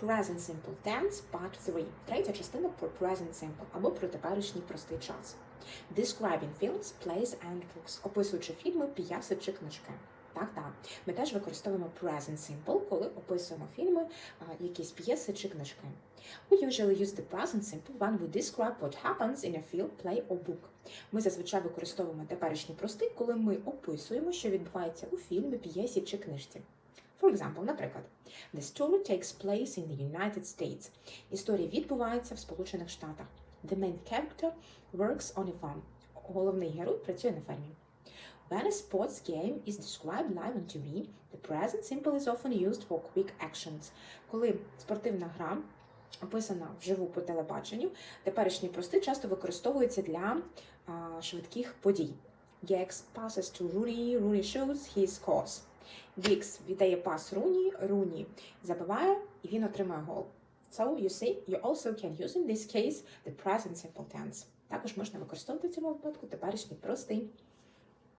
Present simple tense, part 3. Третя частина про present simple або про теперішній простий час. Describing films, plays and books. Описуючи фільми, п'яси чи книжки. Так, так. Ми теж використовуємо present simple, коли описуємо фільми, якісь п'єси чи книжки. We usually use the present simple when we describe what happens in a film, play or book. Ми зазвичай використовуємо теперішній простий, коли ми описуємо, що відбувається у фільмі, п'єсі чи книжці. For example, наприклад, The story takes place in the United States. Історія відбувається в Сполучених Штатах. The main character works on a farm. Головний герой працює на фермі. When a sports game is described live on TV, the present simple is often used for quick actions. Коли спортивна гра описана вживу по телебаченню, теперішній простий часто використовується для а, швидких подій. Gex passes to Rooney, Rooney shoots, he scores. Гікс віддає пас Руні, Руні забиває і він отримує гол. So you see, you also can use in this case the present simple tense. Також можна використовувати в цьому випадку теперішній простий.